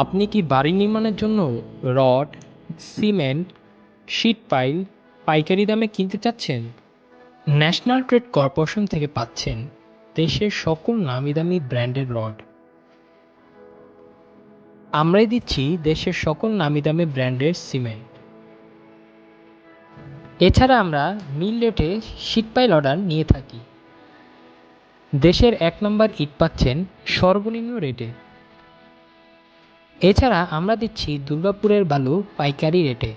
আপনি কি বাড়ি নির্মাণের জন্য রড, সিমেন্ট শীট পাইল, পাইকারি দামে কিনতে চাচ্ছেন? ন্যাশনাল ট্রেড কর্পোরেশন থেকে পাচ্ছেন দেশের সকল নামি দামি ব্র্যান্ডের রড। আমরাই দিচ্ছি দেশের সকল নামি দামি ব্র্যান্ডের সিমেন্ট। এছাড়া আমরা মিল রেটে শীট পাইল অর্ডার নিয়ে থাকি। দেশের এক নম্বর ইট পাচ্ছেন সর্বনিম্ন রেটে। এছাড়া আমরা দিচ্ছি দুর্গাপুরের বালু পাইকারি রেটে।